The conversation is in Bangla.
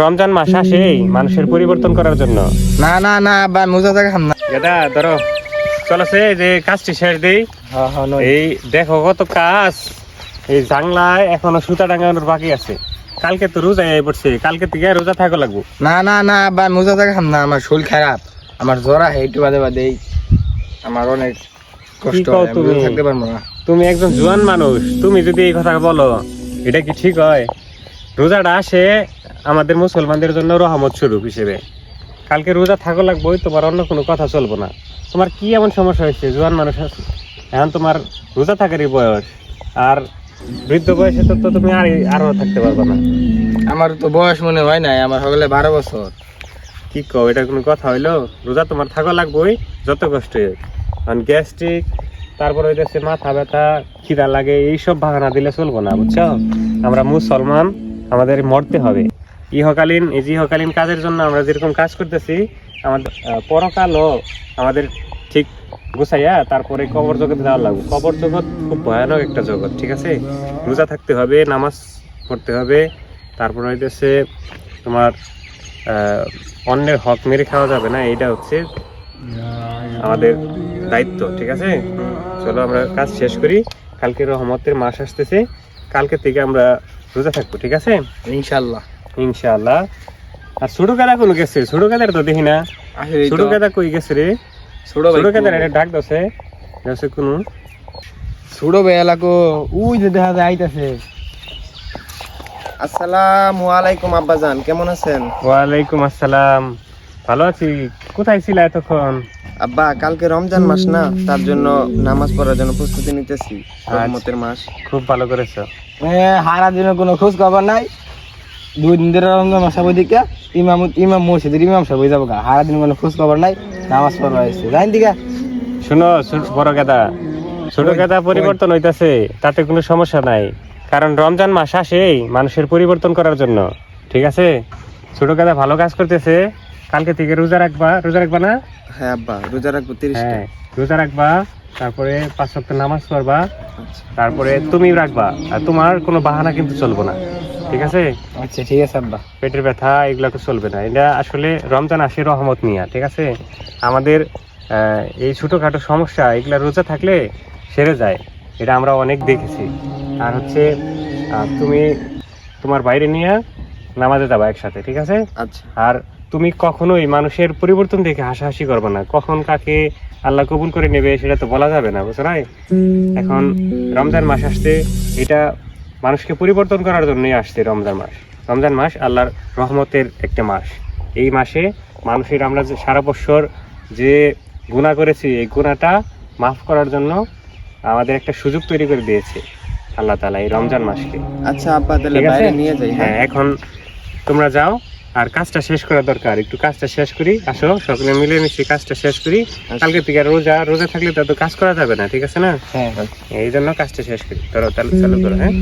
রমজান মাস আসেই মানুষের পরিবর্তন করার জন্য। না না না আব্বা মোজা থেকে খাম না। দাদা ধরো যে কাজটি শেষ দেই। এই দেখো কত কাজ। এই জাংলায় এখনও সুতা বাকি আছে। কালকে তো রোজা আই পড়ছে কালকে থেকে রোজা থাকা লাগবো। না না না আব্বা মোজা খাম না আমার শরীর খারাপ। আমার জ্বর আহে একটু বাদে বাদে। আমার অনেক কষ্ট হয়, তুমি? থাকতে পারব না। তুমি একজন জোয়ান মানুষ তুমি যদি এই কথা বলো এটা কি ঠিক হয়? রোজাটা আসে আমাদের মুসলমানদের জন্য রহমত স্বরূপ হিসেবে। কালকে রোজা থাকা লাগবে তোমার অন্য কোনো কথা চলবো না। তোমার কি এমন সমস্যা হয়েছে? জোয়ান মানুষ আছে। এখন তোমার রোজা থাকারই বয়স আর বৃদ্ধ বয়সে তো তো তুমি আর আরও থাকতে পারবে না। আমার তো বয়স মনে হয় নাই আমার হলে বারো বছর। কি কও এটা কোনো কথা হইল? রোজা তোমার থাকা লাগবেই যত কষ্ট। হোক কারণ গ্যাস্ট্রিক তারপর হইতেছে মাথা ব্যথা খিদা লাগে এইসব বাহানা দিলে চলবো না বুঝছ? আমরা মুসলমান আমাদের মরতে হবে। ইহকালীন ইহকালীন কাজের জন্য আমরা যেরকম কাজ করতেছি আমাদের আহ, পরকালও আমাদের ঠিক গুছাইয়া তারপরে কবর জগতে যাওয়া লাগবে। কবর জগৎ খুব ভয়ানক একটা জগৎ ঠিক আছে? রোজা থাকতে হবে নামাজ পড়তে হবে তারপর হইতেছে তোমার অন্যের হক মেরে খাওয়া যাবে না এটা হচ্ছে আমাদের দায়িত্ব ঠিক আছে? চলো আমরা কাজ শেষ করি কালকে রহমতের মাস আসতেছে কালকে থেকে আমরা রোজা থাকব ঠিক আছে? ইনশাল্লাহ ইনশাআল্লাহ। আর ছোট কোনো গেছে ছোট তো দেখি না। ছোট কই গেছে রে? ছোট এটা ডাক দছে। গেছে কোনো। ছোট বেলাকো উই যে দেখা যায় আইতাছে। আসসালামু আলাইকুম আব্বাজান। কেমন আছেন? ওয়ালাইকুম আসসালাম। ভালো আছি। কোথায় ছিল এতক্ষণ? আব্বা কালকে রমজান মাস না? তার জন্য নামাজ পড়ার জন্য প্রস্তুতি নিতেছি রহমতের মাস। খুব ভালো করেছ। হারা দিনের কোনো খোঁজ খবর নাই? দুই দিন ধরে রমজান মাস হব দিকে ইমাম ইমাম মসজিদের ইমাম সাহেব হয়ে যাব গা। হারা দিন কোনো খোঁজ খবর নাই নামাজ পড়া হয়েছে। জানি দিকা শুনো বড় ছোট পরিবর্তন হইতাছে তাতে কোনো সমস্যা নাই। কারণ রমজান মাস আসেই মানুষের পরিবর্তন করার জন্য ঠিক আছে? ছোট গাদা ভালো কাজ করতেছে কালকে থেকে রোজা রাখবা রোজা রাখবা না? হ্যাঁ আব্বা রোজা রাখব হ্যাঁ রোজা রাখবা তারপরে পাঁচ সপ্তাহ নামাজ পড়বা আচ্ছা। তারপরে তুমি রাখবা আর তোমার কোনো বাহানা কিন্তু চলবো না। ঠিক আছে? আচ্ছা ঠিক আছে আব্বা। পেটের ব্যথা এগুলো তো চলবে না। এটা আসলে রমজান আসে রহমত নিয়া ঠিক আছে? আমাদের এই ছোটোখাটো সমস্যা এগুলা রোজা থাকলে সেরে যায়। এটা আমরা অনেক দেখেছি। আর হচ্ছে তুমি তোমার বাইরে নিয়ে নামাজে যাবা একসাথে ঠিক আছে? আচ্ছা। আর তুমি কখনোই মানুষের পরিবর্তন দেখে হাসাহাসি করবে না। কখন কাকে আল্লাহ কবুল করে নেবে সেটা তো বলা যাবে না বুঝছ এখন রমজান মাস আসতে এটা মানুষকে পরিবর্তন করার জন্যই আসছে রমজান মাস। রমজান মাস আল্লাহর রহমতের একটা মাস। এই মাসে মানুষের আমরা যে সারা বছর যে গুণা করেছি এই গুণাটা মাফ করার জন্য আমাদের একটা সুযোগ তৈরি করে দিয়েছে আল্লাহ তালা এই রমজান মাসকে। আচ্ছা আব্বা তাহলে বাইরে নিয়ে যাই হ্যাঁ এখন তোমরা যাও আর কাজটা শেষ করা দরকার। একটু কাজটা শেষ করি আসো সকলে মিলে মিশে কাজটা শেষ করি। কালকে থেকে রোজা রোজা থাকলে তো কাজ করা যাবে না ঠিক আছে না? হ্যাঁ এই জন্য কাজটা শেষ করি। ধরো তাহলে চালু করো হ্যাঁ?